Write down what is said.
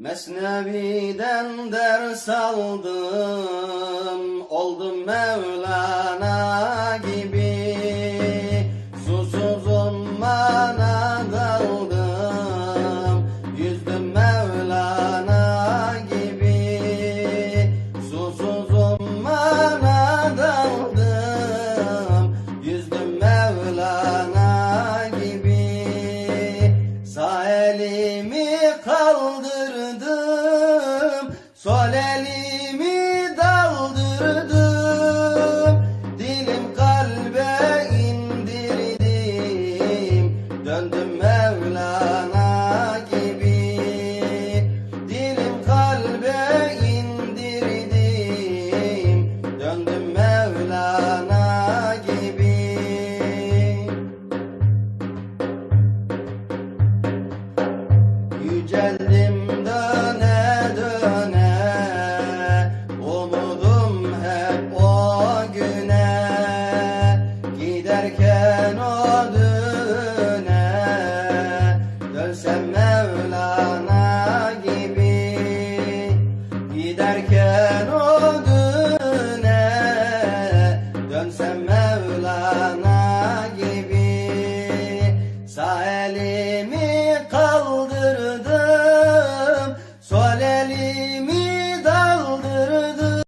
Mesnevi'den ders aldım, oldum Mevlana gibi. Susuz ummana daldım, yüzdüm Mevlana gibi. Susuz ummana daldım, yüzdüm Mevlana gibi. Sağ elimi kaldır Sol elimi daldırdım Dilim kalbe indirdim. Döndüm Mevlana gibi Dilim kalbe indirdim. Döndüm Mevlana gibi. Yüce Mevlana gibi Giderken o düne Dönsem Mevlana gibi Sağ elim